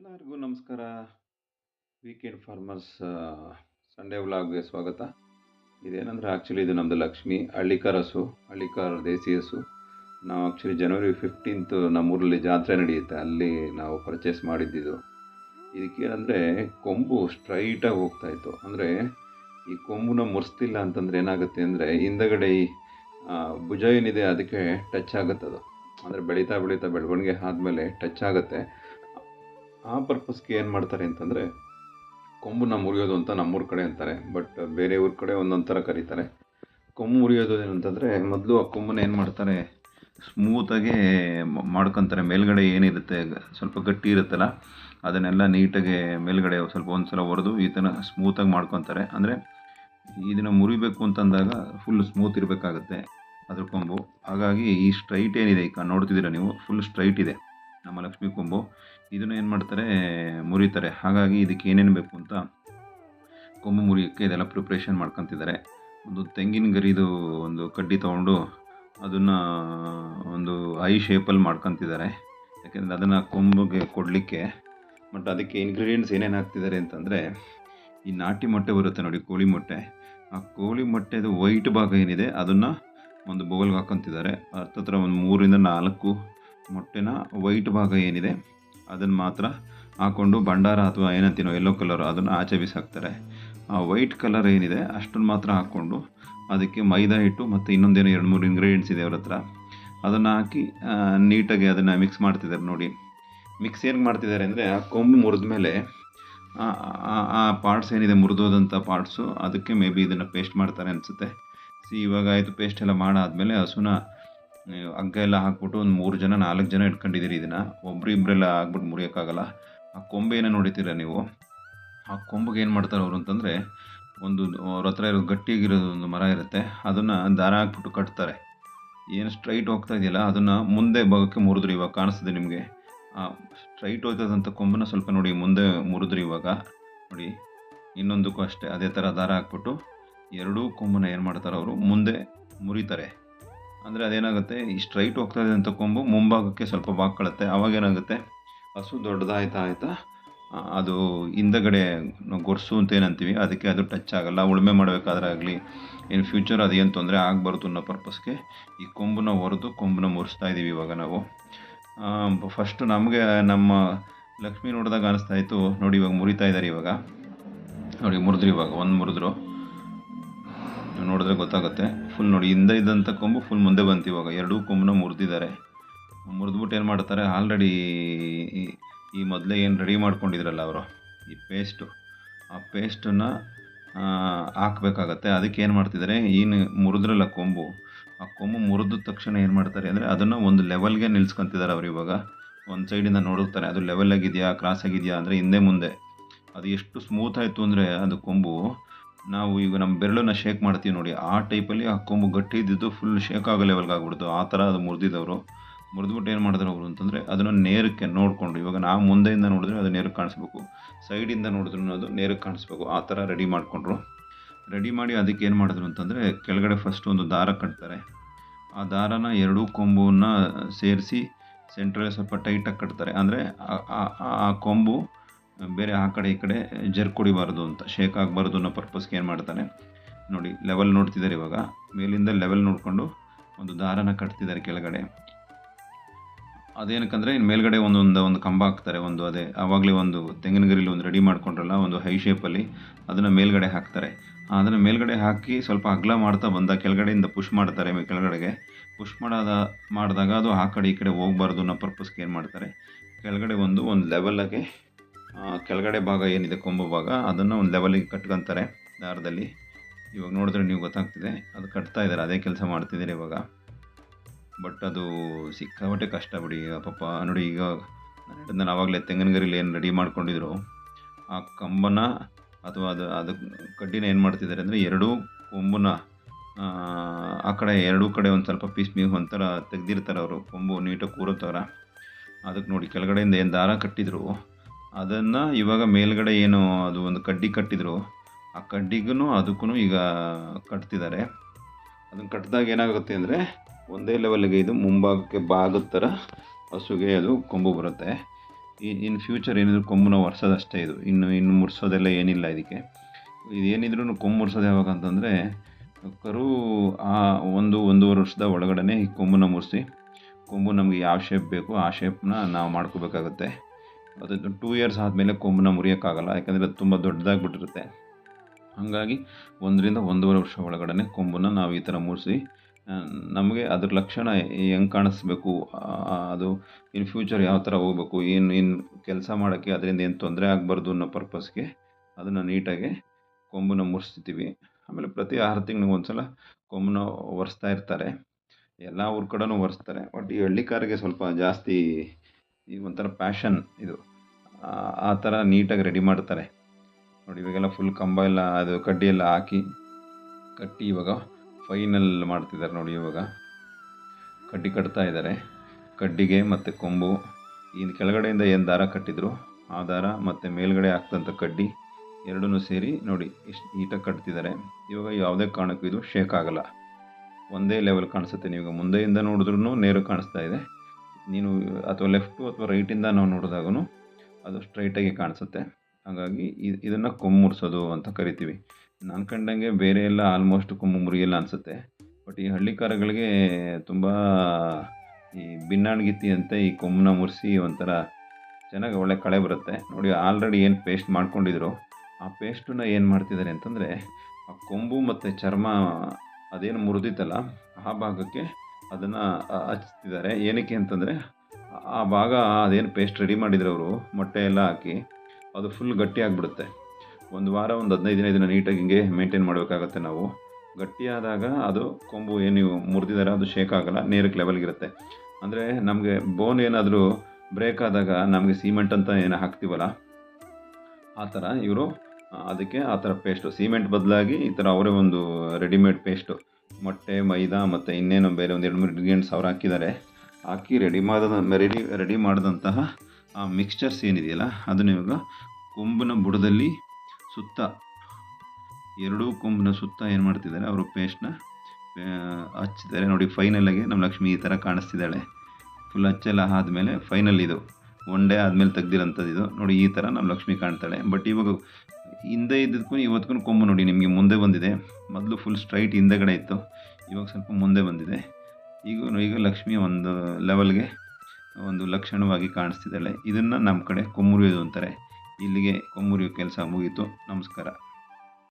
ಎಲ್ಲರಿಗೂ ನಮಸ್ಕಾರ. Weekend farmers Sunday ವ್ಲಾಗ್ಗೆ ಸ್ವಾಗತ. ಇದೇನಂದ್ರೆ ಆ್ಯಕ್ಚುಲಿ ಇದು ನಮ್ಮದು ಲಕ್ಷ್ಮಿ, ಹಳ್ಳಿಕಾರ್ ಹಸು, ಹಳ್ಳಿಕಾರ್ ದೇಸಿ ಹಸು. ನಾವು ಆ್ಯಕ್ಚುಲಿ ಜನವರಿ ಫಿಫ್ಟೀನ್ತು ನಮ್ಮೂರಲ್ಲಿ ಜಾತ್ರೆ ನಡೆಯುತ್ತೆ. ಅಲ್ಲಿ ನಾವು ಪರ್ಚೇಸ್ ಮಾಡಿದ್ದಿದ್ದು ಇದಕ್ಕೇನಂದರೆ ಕೊಂಬು ಸ್ಟ್ರೈಟಾಗಿ ಹೋಗ್ತಾಯಿತ್ತು ಅಂದರೆ ಈ ಕೊಂಬುನ ಮುರಿಸ್ತಿಲ್ಲ ಅಂತಂದರೆ ಏನಾಗುತ್ತೆ ಅಂದರೆ ಹಿಂದಗಡೆ ಈ ಭುಜ ಏನಿದೆ ಅದಕ್ಕೆ ಟಚ್ ಆಗುತ್ತೆ ಅದು ಅಂದರೆ ಬೆಳೀತಾ ಬೆಳೀತಾ ಬೆಳವಣಿಗೆ ಆದಮೇಲೆ ಟಚ್ ಆಗುತ್ತೆ. ಆ ಪರ್ಪಸ್ಗೆ ಏನು ಮಾಡ್ತಾರೆ ಅಂತಂದರೆ ಕೊಂಬನ್ನ ಮುರಿಯೋದು ಅಂತ ನಮ್ಮೂರ ಕಡೆ ಅಂತಾರೆ ಬಟ್ ಬೇರೆ ಊರ ಕಡೆ ಒಂದೊಂದು ಥರ ಕರೀತಾರೆ. ಕೊಂಬು ಮುರಿಯೋದು ಏನಂತಂದರೆ, ಮೊದಲು ಆ ಕೊಂಬನ್ನ ಏನು ಮಾಡ್ತಾರೆ ಸ್ಮೂತಾಗಿ ಮಾಡ್ಕೊತಾರೆ. ಮೇಲ್ಗಡೆ ಏನಿರುತ್ತೆ ಸ್ವಲ್ಪ ಗಟ್ಟಿ ಇರುತ್ತಲ್ಲ, ಅದನ್ನೆಲ್ಲ ನೀಟಾಗಿ ಮೇಲ್ಗಡೆ ಸ್ವಲ್ಪ ಒಂದು ಸಲ ಈ ಥರ ಸ್ಮೂತಾಗಿ ಮಾಡ್ಕೊತಾರೆ. ಅಂದರೆ, ಇದನ್ನು ಮುರಿಬೇಕು ಅಂತಂದಾಗ ಫುಲ್ ಸ್ಮೂತ್ ಇರಬೇಕಾಗತ್ತೆ ಅದ್ರ ಕೊಂಬು. ಹಾಗಾಗಿ ಈ ಸ್ಟ್ರೈಟ್ ಏನಿದೆ, ಈಗ ನೋಡ್ತಿದ್ದೀರಾ ನೀವು ಫುಲ್ ಸ್ಟ್ರೈಟ್ ಇದೆ. ನಮ್ಮ ಲಕ್ಷ್ಮಿ ಕೊಂಬು. ಇದನ್ನು ಏನು ಮಾಡ್ತಾರೆ, ಮುರಿತಾರೆ. ಹಾಗಾಗಿ ಇದಕ್ಕೆ ಏನೇನು ಬೇಕು ಅಂತ ಕೊಂಬು ಮುರಿಯೋಕ್ಕೆ ಇದೆಲ್ಲ ಪ್ರಿಪ್ರೇಷನ್ ಮಾಡ್ಕೊತಿದ್ದಾರೆ. ಒಂದು ತೆಂಗಿನ ಗರಿದು ಒಂದು ಕಡ್ಡಿ ತೊಗೊಂಡು ಅದನ್ನು ಒಂದು ಐ ಶೇಪಲ್ಲಿ ಮಾಡ್ಕೊತಿದ್ದಾರೆ. ಯಾಕೆಂದರೆ ಅದನ್ನು ಕೊಂಬಿಗೆ ಕೊಡಲಿಕ್ಕೆ ಬಟ್ ಅದಕ್ಕೆ ಇಂಗ್ರೀಡಿಯೆಂಟ್ಸ್ ಏನೇನು ಹಾಕ್ತಿದ್ದಾರೆ ಅಂತಂದರೆ, ಈ ನಾಟಿ ಮೊಟ್ಟೆ ಬರುತ್ತೆ ನೋಡಿ, ಕೋಳಿ ಮೊಟ್ಟೆ. ಆ ಕೋಳಿ ಮೊಟ್ಟೆದು ವೈಟ್ ಭಾಗ ಏನಿದೆ, ಅದನ್ನು ಒಂದು ಬೌಲ್ಗೆ ಹಾಕೊತಿದ್ದಾರೆ. ಹತ್ತತ್ರ ಒಂದು ಮೂರಿಂದ ನಾಲ್ಕು ಮೊಟ್ಟೆನ ವೈಟ್ ಭಾಗ ಏನಿದೆ, ಅದನ್ನು ಮಾತ್ರ ಹಾಕ್ಕೊಂಡು ಭಂಡಾರ ಅಥವಾ ಏನಂತೀನೋ ಯೆಲ್ಲೋ ಕಲರ್ ಅದನ್ನು ಆಚೆ ಬಿಸಾಕ್ತಾರೆ. ಆ ವೈಟ್ ಕಲರ್ ಏನಿದೆ, ಅಷ್ಟನ್ನು ಮಾತ್ರ ಹಾಕ್ಕೊಂಡು ಅದಕ್ಕೆ ಮೈದಾ ಹಿಟ್ಟು ಮತ್ತು ಇನ್ನೊಂದೇನೋ ಎರಡು ಮೂರು ಇಂಗ್ರೀಡಿಯೆಂಟ್ಸ್ ಇದೆ ಅವ್ರ ಹತ್ರ. ಅದನ್ನು ಹಾಕಿ ನೀಟಾಗಿ ಅದನ್ನು ಮಿಕ್ಸ್ ಮಾಡ್ತಿದ್ದಾರೆ ನೋಡಿ. ಮಿಕ್ಸ್ ಏನು ಮಾಡ್ತಿದ್ದಾರೆ ಅಂದರೆ ಆ ಕೊಂಬು ಮುರಿದ ಮೇಲೆ, ಆ ಪಾರ್ಟ್ಸ್ ಏನಿದೆ ಮುರಿದೋದಂಥ ಪಾರ್ಟ್ಸು ಅದಕ್ಕೆ ಮೇ ಬಿ ಇದನ್ನು ಪೇಸ್ಟ್ ಮಾಡ್ತಾರೆ ಅನಿಸುತ್ತೆ. ಸಿ ಇವಾಗ ಆಯಿತು ಪೇಸ್ಟ್ ಎಲ್ಲ ಮಾಡಾದಮೇಲೆ ಹಸುನ ಹಗ್ಗ ಎಲ್ಲ ಹಾಕ್ಬಿಟ್ಟು ಒಂದು ಮೂರು ಜನ, ನಾಲ್ಕು ಜನ ಇಟ್ಕೊಂಡಿದ್ದೀರಿ ಇದನ್ನು. ಒಬ್ರು ಇಬ್ಬರೆಲ್ಲ ಆಗ್ಬಿಟ್ಟು ಮುರಿಯೋಕ್ಕಾಗಲ್ಲ. ಆ ಕೊಂಬೆಯನ್ನು ನೋಡಿತೀರ ನೀವು? ಆ ಕೊಂಬೆಗೆ ಏನು ಮಾಡ್ತಾರೆ ಅವರು ಅಂತಂದರೆ, ಒಂದು, ಅವ್ರ ಹತ್ರ ಇರೋ ಗಟ್ಟಿಯಾಗಿರೋದು ಒಂದು ಮರ ಇರುತ್ತೆ. ಅದನ್ನು ದಾರ ಹಾಕ್ಬಿಟ್ಟು ಕಟ್ತಾರೆ. ಏನು ಸ್ಟ್ರೈಟ್ ಹೋಗ್ತಾ ಇದೆಯಲ್ಲ, ಅದನ್ನು ಮುಂದೆ ಭಾಗಕ್ಕೆ ಮುರಿದ್ರು ಇವಾಗ, ಕಾಣಿಸ್ತದೆ ನಿಮಗೆ. ಆ ಸ್ಟ್ರೈಟ್ ಹೋಗ್ತದಂಥ ಕೊಂಬನ್ನು ಸ್ವಲ್ಪ ನೋಡಿ, ಮುಂದೆ ಮುರಿದ್ರು ಇವಾಗ. ನೋಡಿ, ಇನ್ನೊಂದಕ್ಕೂ ಅಷ್ಟೇ, ಅದೇ ಥರ ದಾರ ಹಾಕ್ಬಿಟ್ಟು ಎರಡೂ ಕೊಂಬನ್ನು ಏನು ಮಾಡ್ತಾರೆ ಅವರು, ಮುಂದೆ ಮುರಿತಾರೆ. ಅಂದರೆ ಅದೇನಾಗುತ್ತೆ? ಈ ಸ್ಟ್ರೈಟ್ ಹೋಗ್ತಾ ಇದೆ ಅಂತ ಕೊಂಬು ಮುಂಭಾಗಕ್ಕೆ ಸ್ವಲ್ಪ ಬಾಗ್ಕೊಳ್ಳುತ್ತೆ ಅವಾಗೇನಾಗುತ್ತೆ ಹಸು ದೊಡ್ಡದಾಯ್ತಾ ಆಯ್ತಾ? ಅದು ಹಿಂದಗಡೆ ಗೊರ್ಸು ಅಂತ ಏನಂತೀವಿ, ಅದಕ್ಕೆ ಅದು ಟಚ್ ಆಗಲ್ಲ. ಉಳುಮೆ ಮಾಡಬೇಕಾದ್ರೆ ಆಗಲಿ, ಇನ್ ಫ್ಯೂಚರ್ ಅದೇನು ತೊಂದರೆ ಆಗಬಾರ್ದು ಅನ್ನೋ ಪರ್ಪಸ್ಗೆ ಈ ಕೊಂಬನ್ನ ಹೊರತು ಕೊಂಬನ್ನ ಮುರಿಸ್ತಾ ಇದ್ದೀವಿ ಇವಾಗ ನಾವು. ಫಸ್ಟು ನಮಗೆ ನಮ್ಮ ಲಕ್ಷ್ಮಿ ನೋಡಿದಾಗ ಅನಿಸ್ತಾ ಇತ್ತು, ನೋಡಿ ಇವಾಗ ಮುರಿತಾ ಇದ್ದಾರೆ ಇವಾಗ. ನೋಡಿ ಮುರಿದ್ರು ಇವಾಗ, ಒಂದು ಮುರಿದ್ರು. ನೋಡಿದ್ರೆ ಗೊತ್ತಾಗುತ್ತೆ. ಫುಲ್ ನೋಡಿ, ಹಿಂದೆ ಇದ್ದಂಥ ಕೊಂಬು ಫುಲ್ ಮುಂದೆ ಬಂತು ಇವಾಗ. ಎರಡೂ ಕೊಂಬನ್ನ ಮುರಿದಿದ್ದಾರೆ ಮುರಿದ್ಬಿಟ್ಟು ಏನು ಮಾಡ್ತಾರೆ ಆಲ್ರೆಡಿ ಈ ಮೊದಲೇ ಏನು ರೆಡಿ ಮಾಡ್ಕೊಂಡಿದ್ರಲ್ಲ ಅವರು, ಈ ಪೇಸ್ಟು ಆ ಪೇಸ್ಟನ್ನು ಹಾಕಬೇಕಾಗತ್ತೆ. ಅದಕ್ಕೆ ಏನು ಮಾಡ್ತಿದ್ದಾರೆ ಏನು ಮುರಿದ್ರಲ್ಲ ಕೊಂಬು, ಆ ಕೊಂಬು ಮುರಿದ ತಕ್ಷಣ ಏನು ಮಾಡ್ತಾರೆ ಅಂದರೆ, ಅದನ್ನು ಒಂದು ಲೆವೆಲ್ಗೆ ನಿಲ್ಸ್ಕೊಂತಿದ್ದಾರೆ ಅವರು ಇವಾಗ. ಒಂದು ಸೈಡಿಂದ ನೋಡುತ್ತಾರೆ ಅದು ಲೆವೆಲ್ ಆಗಿದೆಯಾ ಕ್ರಾಸ್ ಆಗಿದೆಯಾ ಅಂದರೆ ಹಿಂದೆ ಮುಂದೆ. ಅದು ಎಷ್ಟು ಸ್ಮೂತ್ ಆಯಿತು ಅಂದರೆ, ಅದು ಕೊಂಬು ನಾವು ಈಗ ನಮ್ಮ ಬೆರಳನ್ನ ಶೇಕ್ ಮಾಡ್ತೀವಿ ನೋಡಿ. ಆ ಟೈಪಲ್ಲಿ ಆ ಕೊಂಬು ಗಟ್ಟಿ ಇದ್ದಿದ್ದು ಫುಲ್ ಶೇಕ್ ಆಗೋ ಲೆವೆಲ್ಗೆ ಆಗ್ಬಿಡ್ತು. ಆ ಥರ ಅದು ಮುರಿದಿದ್ದವರು. ಮುರಿದ್ಬಿಟ್ಟು ಏನು ಮಾಡಿದ್ರು ಅವರು ಅಂತಂದರೆ ಅದನ್ನು ನೇರಕ್ಕೆ ನೋಡಿಕೊಂಡು, ಇವಾಗ ನಾವು ಮುಂದೆಯಿಂದ ನೋಡಿದ್ರೆ ಅದು ನೇರಕ್ಕೆ ಕಾಣಿಸ್ಬೇಕು. ಸೈಡಿಂದ ನೋಡಿದ್ರು ಅದು ನೇರಕ್ಕೆ ಕಾಣಿಸ್ಬೇಕು. ಆ ಥರ ರೆಡಿ ಮಾಡಿಕೊಂಡ್ರು. ರೆಡಿ ಮಾಡಿ ಅದಕ್ಕೆ ಏನು ಮಾಡಿದ್ರು ಅಂತಂದರೆ ಕೆಳಗಡೆ ಫಸ್ಟ್ ಒಂದು ದಾರ ಕಟ್ತಾರೆ. ಆ ದಾರನ ಎರಡೂ ಕೊಂಬುವನ್ನು ಸೇರಿಸಿ ಸೆಂಟ್ರಲ್ಲಿ ಸ್ವಲ್ಪ ಟೈಟಾಗಿ ಕಟ್ತಾರೆ. ಅಂದರೆ ಆ- ಕೊಂಬು ಬೇರೆ ಆ ಕಡೆ ಈ ಕಡೆ ಜರ್ಕ್ ಕುಡಿಬಾರ್ದು ಅಂತ, ಶೇಕ್ ಆಗಬಾರ್ದು ಅನ್ನೋ ಪರ್ಪಸ್ಗೆ ಏನು ಮಾಡ್ತಾರೆ ನೋಡಿ ಲೆವೆಲ್ ನೋಡ್ತಿದ್ದಾರೆ ಇವಾಗ. ಮೇಲಿಂದ ಲೆವೆಲ್ ನೋಡಿಕೊಂಡು ಒಂದು ದಾರನ ಕಟ್ತಿದ್ದಾರೆ ಕೆಳಗಡೆ. ಅದೇನಕ್ಕಂದರೆ ಇನ್ನು ಮೇಲ್ಗಡೆ ಒಂದೊಂದು, ಒಂದು ಕಂಬ ಹಾಕ್ತಾರೆ, ಒಂದು ಅದೇ, ಆವಾಗಲೇ ಒಂದು ತೆಂಗಿನ ಗರಿಲಿ ಒಂದು ರೆಡಿ ಮಾಡ್ಕೊಂಡ್ರಲ್ಲ, ಒಂದು ಹೈ ಶೇಪಲ್ಲಿ ಅದನ್ನು ಮೇಲ್ಗಡೆ ಹಾಕ್ತಾರೆ. ಅದನ್ನು ಮೇಲ್ಗಡೆ ಹಾಕಿ ಸ್ವಲ್ಪ ಅಗಲ ಮಾಡ್ತಾ ಬಂದ, ಕೆಳಗಡೆಯಿಂದ ಪುಷ್ ಮಾಡ್ತಾರೆ ಕೆಳಗಡೆಗೆ. ಪುಷ್ ಮಾಡಾದ, ಮಾಡಿದಾಗ ಅದು ಆ ಕಡೆ ಈ ಕಡೆ ಹೋಗ್ಬಾರ್ದು ಅನ್ನೋ ಪರ್ಪಸ್ಗೆ ಏನು ಮಾಡ್ತಾರೆ? ಕೆಳಗಡೆ ಒಂದು ಒಂದು ಲೆವೆಲ್ಲಾಗೆ ಕೆಳಗಡೆ ಭಾಗ ಏನಿದೆ ಕೊಂಬು ಭಾಗ ಅದನ್ನು ಒಂದು ಲೆವೆಲಿಗೆ ಕಟ್ಕೊತಾರೆ ದಾರದಲ್ಲಿ. ಇವಾಗ ನೋಡಿದ್ರೆ ನೀವು ಗೊತ್ತಾಗ್ತಿದೆ ಅದು ಕಟ್ತಾ ಇದ್ದಾರೆ ಅದೇ ಕೆಲಸ ಮಾಡ್ತಿದ್ದಾರೆ ಇವಾಗ. ಬಟ್ ಅದು ಸಿಕ್ಕಾಪಟ್ಟೆ ಕಷ್ಟ ಬಿಡಿ ಈಗ ಪಾಪ. ನೋಡಿ ಈಗ ನಾನು ಆವಾಗಲೇ ತೆಂಗಿನ ಗರಿಲಿ ಏನು ರೆಡಿ ಮಾಡ್ಕೊಂಡಿದ್ರು ಆ ಕಂಬನ ಅಥವಾ ಅದು ಅದು ಕಡ್ಡಿನ ಏನು ಮಾಡ್ತಿದ್ದಾರೆ ಅಂದರೆ ಎರಡೂ ಕೊಂಬನ ಆ, ಕಡೆ ಎರಡೂ ಕಡೆ ಒಂದು ಸ್ವಲ್ಪ ಪೀಸ್ ಮೀ ಒಂಥರ ತೆಗ್ದಿರ್ತಾರೆ ಅವರು. ಕೊಂಬು ನೀಟಾಗಿ ಕೂರೋ ಥರ ಅದಕ್ಕೆ ನೋಡಿ ಕೆಳಗಡೆಯಿಂದ ಏನು ದಾರ ಕಟ್ಟಿದ್ರು ಅದನ್ನು ಇವಾಗ ಮೇಲ್ಗಡೆ ಏನು ಅದು ಒಂದು ಕಡ್ಡಿ ಕಟ್ಟಿದ್ರು, ಆ ಕಡ್ಡಿಗೂ ಅದಕ್ಕೂ ಈಗ ಕಟ್ತಿದ್ದಾರೆ. ಅದನ್ನು ಕಟ್ಟಿದಾಗ ಏನಾಗುತ್ತೆ ಅಂದರೆ ಒಂದೇ ಲೆವೆಲ್ಗೆ ಇದು ಮುಂಭಾಗಕ್ಕೆ ಭಾಗದ ಥರ ಹಸುಗೆ ಅದು ಕೊಂಬು ಬರುತ್ತೆ. ಇನ್ ಫ್ಯೂಚರ್ ಏನಿದ್ರು ಕೊಂಬುನ ಒರೆಸೋದಷ್ಟೇ ಇದು. ಇನ್ನು ಇನ್ನು ಮುರ್ಸೋದೆಲ್ಲ ಏನಿಲ್ಲ ಇದಕ್ಕೆ. ಇದೇನಿದ್ರೂ ಕೊಂಬು ಮುರ್ಸೋದು ಯಾವಾಗ ಅಂತಂದರೆ ಕರು ಆ ಒಂದು, ಒಂದೂವರೆ ವರ್ಷದ ಒಳಗಡೆ ಈ ಕೊಂಬನ್ನ ಮುರಿಸಿ, ಕೊಂಬು ನಮಗೆ ಯಾವ ಶೇಪ್ ಬೇಕು ಆ ಶೇಪ್ನ ನಾವು ಮಾಡ್ಕೋಬೇಕಾಗುತ್ತೆ. ಅದು ಟೂ ಇಯರ್ಸ್ ಆದಮೇಲೆ ಕೊಂಬನ ಮುರಿಯೋಕ್ಕಾಗಲ್ಲ, ಯಾಕಂದರೆ ಅದು ತುಂಬ ದೊಡ್ಡದಾಗ್ಬಿಟ್ಟಿರುತ್ತೆ. ಹಾಗಾಗಿ ಒಂದರಿಂದ ಒಂದೂವರೆ ವರ್ಷ ಒಳಗಡೆ ಕೊಂಬನ್ನು ನಾವು ಈ ಥರ ಮೂಡಿಸಿ ನಮಗೆ ಅದ್ರ ಲಕ್ಷಣ ಹೆಂಗೆ ಕಾಣಿಸ್ಬೇಕು ಅದು ಇನ್ ಫ್ಯೂಚರ್ ಯಾವ ಥರ ಹೋಗಬೇಕು, ಏನು ಏನು ಕೆಲಸ ಮಾಡೋಕ್ಕೆ ಅದರಿಂದ ಏನು ತೊಂದರೆ ಆಗಬಾರ್ದು ಅನ್ನೋ ಪರ್ಪಸ್ಗೆ ಅದನ್ನು ನೀಟಾಗಿ ಕೊಂಬನ್ನು ಮುರಿಸ್ತೀವಿ ಆಮೇಲೆ ಪ್ರತಿ ಆರು ತಿಂಗ್ಳಿಗೆ ಒಂದು ಸಲ ಕೊಂಬನ ಒರೆಸ್ತಾ ಇರ್ತಾರೆ. ಎಲ್ಲ ಊರ ಕಡೆನೂ ಒರೆಸ್ತಾರೆ. ಬಟ್ ಈ ಹಳ್ಳಿಕಾರಿಗೆ ಸ್ವಲ್ಪ ಜಾಸ್ತಿ ಈ ಒಂಥರ ಪ್ಯಾಷನ್ ಇದು. ಆ ಥರ ನೀಟಾಗಿ ರೆಡಿ ಮಾಡ್ತಾರೆ ನೋಡಿ, ಇವಾಗೆಲ್ಲ ಫುಲ್ ಕಂಬ ಎಲ್ಲ, ಅದು ಕಡ್ಡಿ ಎಲ್ಲ ಹಾಕಿ, ಕಟ್ಟಿ ಇವಾಗ ಫೈನಲ್ ಮಾಡ್ತಿದ್ದಾರೆ ನೋಡಿ ಇವಾಗ. ಕಡ್ಡಿ ಕಟ್ತಾ ಇದ್ದಾರೆ. ಕಡ್ಡಿಗೆ ಮತ್ತು ಕೊಂಬು ಇನ್ನು ಕೆಳಗಡೆಯಿಂದ ಏನು ದಾರ ಕಟ್ಟಿದ್ರು, ಆ ದಾರ ಮತ್ತು ಮೇಲ್ಗಡೆ ಹಾಕ್ದಂಥ ಕಡ್ಡಿ ಎರಡೂ ಸೇರಿ ನೋಡಿ ಇಷ್ಟು ನೀಟಾಗಿ ಕಟ್ತಿದ್ದಾರೆ. ಇವಾಗ ಯಾವುದೇ ಕಾರಣಕ್ಕೂ ಇದು ಶೇಕ್ ಆಗಲ್ಲ. ಒಂದೇ ಲೆವೆಲ್ ಕಾಣಿಸುತ್ತೆ. ನೀವು ಮುಂದೆಯಿಂದ ನೋಡಿದ್ರೂ ನೇರ ಕಾಣಿಸ್ತಾ ಇದೆ. ನೀನು ಅಥವಾ ಲೆಫ್ಟು ಅಥವಾ ರೈಟಿಂದ ನಾವು ನೋಡಿದಾಗೂ ಅದು ಸ್ಟ್ರೈಟಾಗಿ ಕಾಣಿಸುತ್ತೆ. ಹಾಗಾಗಿ ಇದನ್ನು ಮುರಿಸೋದು ಅಂತ ಕರಿತೀವಿ. ನಾನು ಕಂಡಂಗೆ ಬೇರೆ ಎಲ್ಲ ಆಲ್ಮೋಸ್ಟ್ ಕೊಂಬು ಮುರಿಯಲ್ಲ ಅನಿಸುತ್ತೆ. ಬಟ್ ಈ ಹಳ್ಳಿ ಕಾರಗಳಿಗೆ ತುಂಬ ಈ ಬಿನ್ನಾಣ್ಗಿತ್ತಿ ಅಂತ ಈ ಕೊಮ್ಮನ ಮುರಿಸಿ ಒಂಥರ ಚೆನ್ನಾಗಿ ಒಳ್ಳೆ ಕಳೆ ಬರುತ್ತೆ. ನೋಡಿ ಆಲ್ರೆಡಿ ಏನು ಪೇಸ್ಟ್ ಮಾಡ್ಕೊಂಡಿದ್ರು. ಆ ಪೇಸ್ಟನ್ನು ಏನು ಮಾಡ್ತಿದ್ದಾರೆ ಅಂತಂದರೆ, ಆ ಕೊಂಬು ಮತ್ತು ಚರ್ಮ ಅದೇನು ಮುರಿದಿತ್ತಲ್ಲ, ಆ ಭಾಗಕ್ಕೆ ಅದನ್ನು ಹಚ್ತಿದ್ದಾರೆ. ಏನಕ್ಕೆ ಅಂತಂದರೆ ಆ ಭಾಗ ಅದೇನು ಪೇಸ್ಟ್ ರೆಡಿ ಮಾಡಿದ್ರು ಅವರು, ಮೊಟ್ಟೆ ಎಲ್ಲ ಹಾಕಿ, ಅದು ಫುಲ್ ಗಟ್ಟಿ ಆಗಿಬಿಡುತ್ತೆ. ಒಂದು ವಾರ, ಒಂದು ಹದಿನೈದು ದಿನ ದಿನ ನೀಟಾಗಿ ಹಿಂಗೆ ಮೇಂಟೈನ್ ಮಾಡಬೇಕಾಗತ್ತೆ ನಾವು. ಗಟ್ಟಿಯಾದಾಗ ಅದು ಕೊಂಬು ಏನು ನೀವು ಮುರಿದಿದ್ದಾರೆ ಅದು ಶೇಕ್ ಆಗಲ್ಲ ನೇರಕ್ಕೆ ಲೆವೆಲ್ಗಿರುತ್ತೆ ಅಂದರೆ ನಮಗೆ ಬೋನ್ ಏನಾದರೂ ಬ್ರೇಕ್ ಆದಾಗ ನಮಗೆ ಸಿಮೆಂಟ್ ಅಂತ ಏನು ಹಾಕ್ತೀವಲ್ಲ, ಆ ಥರ ಇವರು ಅದಕ್ಕೆ ಆ ಥರ ಪೇಸ್ಟು ಸಿಮೆಂಟ್ ಬದಲಾಗಿ ಈ ಥರ ಅವರೇ ಒಂದು ರೆಡಿಮೇಡ್ ಪೇಸ್ಟು ಮೊಟ್ಟೆ, ಮೈದಾ ಮತ್ತು ಇನ್ನೇನು ಬೇರೆ ಒಂದು ಎರಡು ಮೂರು ಇಂಗ್ರೀಡಿಯೆಂಟ್ಸ್ ಅವ್ರು ಹಾಕಿದ್ದಾರೆ. ಹಾಕಿ ರೆಡಿ ಮಾಡಿದ ರೆಡಿ ರೆಡಿ ಮಾಡಿದಂತಹ ಆ ಮಿಕ್ಸ್ಚರ್ಸ್ ಏನಿದೆಯಲ್ಲ ಅದನ್ನು ಇವಾಗ ಕೊಂಬಿನ ಬುಡದಲ್ಲಿ ಸುತ್ತ, ಎರಡೂ ಕೊಂಬಿನ ಸುತ್ತ ಏನು ಮಾಡ್ತಿದ್ದಾರೆ, ಅವರು ಪೇಸ್ಟ್ನ ಹಚ್ಚಿದ್ದಾರೆ. ನೋಡಿ ಫೈನಲಾಗಿ ನಮ್ಮ ಲಕ್ಷ್ಮಿ ಈ ಥರ ಕಾಣಿಸ್ತಿದ್ದಾಳೆ. ಫುಲ್ ಹಚ್ಚೆಲ್ಲ ಆದಮೇಲೆ ಫೈನಲ್ ಇದು. ಒನ್ ಡೇ ಆದಮೇಲೆ ತೆಗ್ದಿರೋಂಥದ್ದು ಇದು. ನೋಡಿ, ಈ ಥರ ನಮ್ಮ ಲಕ್ಷ್ಮಿ ಕಾಣ್ತಾಳೆ. ಬಟ್ ಇವಾಗ ಹಿಂದೆ ಇದ್ದಕ್ಕೂ ಇವತ್ತಿಗೂ ಕೊಂಬು ನೋಡಿ, ನಿಮಗೆ ಮುಂದೆ ಬಂದಿದೆ. ಮೊದಲು ಫುಲ್ ಸ್ಟ್ರೈಟ್ ಹಿಂದೆಗಡೆ ಇತ್ತು. ಇವಾಗ ಸ್ವಲ್ಪ ಮುಂದೆ ಬಂದಿದೆ. ಈಗ ಈಗ ಲಕ್ಷ್ಮಿ ಒಂದು ಲೆವೆಲ್ಗೆ ಒಂದು ಲಕ್ಷಣವಾಗಿ ಕಾಣಿಸ್ತಿದ್ದಾಳೆ. ಇದನ್ನು ನಮ್ಮ ಕಡೆ ಕೊಮ್ಮುರಿಯೋದು ಅಂತಾರೆ. ಇಲ್ಲಿಗೆ ಕೊಮ್ಮುರಿಯೋ ಕೆಲಸ ಮುಗೀತು. ನಮಸ್ಕಾರ.